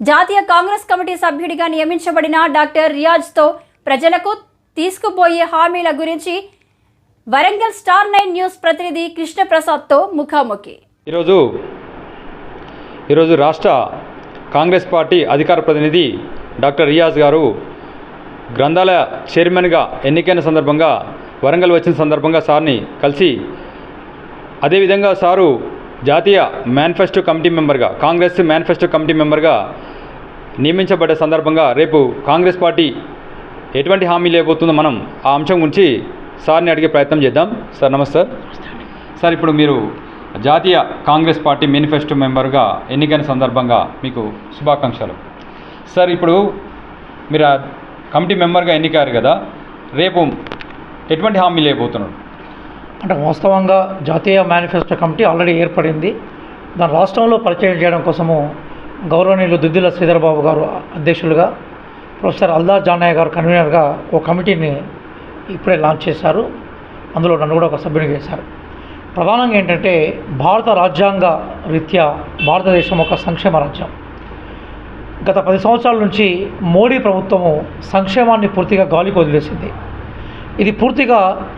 జాతీయ కాంగ్రెస్ కమిటీ సభ్యుడిగా నియమించబడిన డాక్టర్ రియాజ్తో ప్రజలకు తీసుకుపోయే హామీల గురించి వరంగల్ స్టార్ నైన్ న్యూస్ ప్రతినిధి కృష్ణప్రసాద్తో ముఖాముఖి. ఈరోజు ఈరోజు రాష్ట్ర కాంగ్రెస్ పార్టీ అధికార ప్రతినిధి డాక్టర్ రియాజ్ గారు గ్రంథాలయ చైర్మన్గా ఎన్నికైన సందర్భంగా వరంగల్ వచ్చిన సందర్భంగా సార్ని కలిసి అదేవిధంగా సారు జాతీయ మేనిఫెస్టో కమిటీ మెంబర్గా కాంగ్రెస్ మేనిఫెస్టో కమిటీ మెంబర్గా నియమించబడ్డ సందర్భంగా రేపు కాంగ్రెస్ పార్టీ ఎటువంటి హామీ లేబోతుందో మనం ఆ అంశం గురించి సార్ని అడిగే ప్రయత్నం చేద్దాం. సార్ నమస్తే. సార్ ఇప్పుడు మీరు జాతీయ కాంగ్రెస్ పార్టీ మేనిఫెస్టో మెంబర్గా ఎన్నికైన సందర్భంగా మీకు శుభాకాంక్షలు. సార్ ఇప్పుడు మీరు కమిటీ మెంబర్గా ఎన్నికారు కదా రేపు ఎటువంటి హామీ లేకపోతున్నాడు? అంటే వాస్తవంగా జాతీయ మేనిఫెస్టో కమిటీ ఆల్రెడీ ఏర్పడింది. దాని రాష్ట్రంలో పరిచయం చేయడం కోసము గౌరవనీయులు దుద్దిల శ్రీధరబాబు గారు అధ్యక్షులుగా ప్రొఫెసర్ అల్దా జానయ్య గారు కన్వీనర్గా ఒక కమిటీని ఇప్పుడే లాంచ్ చేశారు. అందులో నన్ను కూడా ఒక సభ్యుని చేశారు. ప్రధానంగా ఏంటంటే భారత రాజ్యాంగ రీత్యా భారతదేశం ఒక సంక్షేమ రాజ్యం. గత పది సంవత్సరాల నుంచి మోడీ ప్రభుత్వము సంక్షేమాన్ని పూర్తిగా గాలికి వదిలేసింది. ఇది పూర్తిగా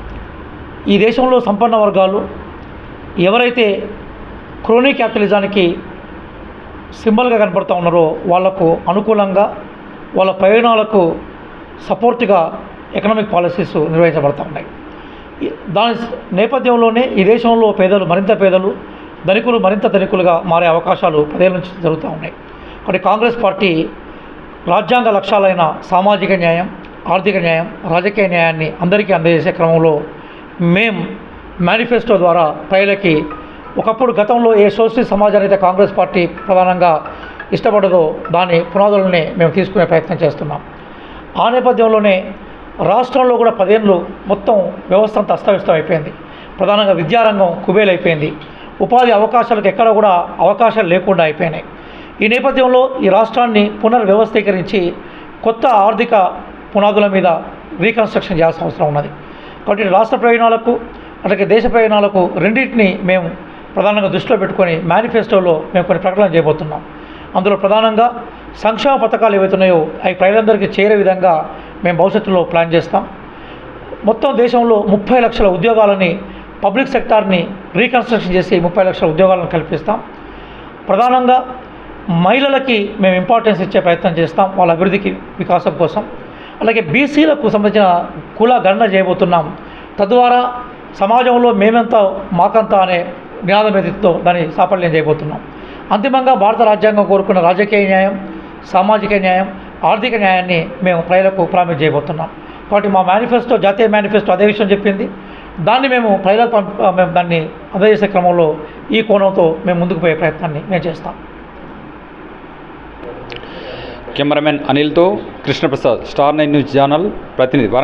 ఈ దేశంలో సంపన్న వర్గాలు ఎవరైతే క్రోనీ క్యాపిటలిజానికి సింబల్గా కనపడుతూ ఉన్నారో వాళ్ళకు అనుకూలంగా వాళ్ళ ప్రయోజనాలకు సపోర్ట్గా ఎకనామిక్ పాలసీస్ నిర్వహించబడతా ఉన్నాయి. దాని నేపథ్యంలోనే ఈ దేశంలో పేదలు మరింత పేదలు ధనికులు మరింత ధనికులుగా మారే అవకాశాలు పదేళ్ళ నుంచి జరుగుతూ ఉన్నాయి. కాబట్టి కాంగ్రెస్ పార్టీ రాజ్యాంగ లక్ష్యాలైన సామాజిక న్యాయం ఆర్థిక న్యాయం రాజకీయ న్యాయాన్ని అందరికీ అందజేసే క్రమంలో మేం మేనిఫెస్టో ద్వారా ప్రజలకి ఒకప్పుడు గతంలో ఏ సోషలిస్ట్ సమాజాన్ని అయితే కాంగ్రెస్ పార్టీ ప్రధానంగా ఇష్టపడదో దాని పునాదులనే మేము తీసుకునే ప్రయత్నం చేస్తున్నాం. ఆ నేపథ్యంలోనే రాష్ట్రంలో కూడా పదేళ్ళు మొత్తం వ్యవస్థ అంతా అస్తవ్యస్తం అయిపోయింది. ప్రధానంగా విద్యారంగం కుబేలైపోయింది. ఉపాధి అవకాశాలకు ఎక్కడ కూడా అవకాశాలు లేకుండా అయిపోయినాయి. ఈ నేపథ్యంలో ఈ రాష్ట్రాన్ని పునర్వ్యవస్థీకరించి కొత్త ఆర్థిక పునాదుల మీద రీకన్స్ట్రక్షన్ చేయాల్సిన అవసరం ఉన్నది. కాబట్టి రాష్ట్ర ప్రయోజనాలకు అలాగే దేశ ప్రయోజనాలకు రెండింటిని మేము ప్రధానంగా దృష్టిలో పెట్టుకొని మేనిఫెస్టోలో మేము కొన్ని ప్రకటనలు చేయబోతున్నాం. అందులో ప్రధానంగా సంక్షేమ పథకాలు ఏవైతున్నాయో అవి ప్రజలందరికీ చేరే విధంగా మేము భవిష్యత్తులో ప్లాన్ చేస్తాం. మొత్తం దేశంలో ముప్పై లక్షల ఉద్యోగాలని పబ్లిక్ సెక్టార్ని రీకన్స్ట్రక్షన్ చేసి ముప్పై లక్షల ఉద్యోగాలను కల్పిస్తాం. ప్రధానంగా మహిళలకి మేము ఇంపార్టెన్స్ ఇచ్చే ప్రయత్నం చేస్తాం వాళ్ళ అభివృద్ధికి వికాసం కోసం. అలాగే బీసీలకు సంబంధించిన కుల గణన చేయబోతున్నాం. తద్వారా సమాజంలో మేమెంత మాకంత అనే నినాదం ఎదుగుతో దాన్ని సాఫల్యం చేయబోతున్నాం. అంతిమంగా భారత రాజ్యాంగం కోరుకున్న రాజకీయ న్యాయం సామాజిక న్యాయం ఆర్థిక న్యాయాన్ని మేము ప్రజలకు ప్రామిట్ చేయబోతున్నాం. కాబట్టి మా మేనిఫెస్టో జాతీయ మేనిఫెస్టో అదే విషయం చెప్పింది. దాన్ని మేము ప్రజలకు మేము దాన్ని అందజేసే క్రమంలో ఈ కోణంతో మేము ముందుకు పోయే ప్రయత్నాన్ని మేము చేస్తాం. Cameraman అనిల్తో Krishnaprasad star nine news channel ప్రతినిధి.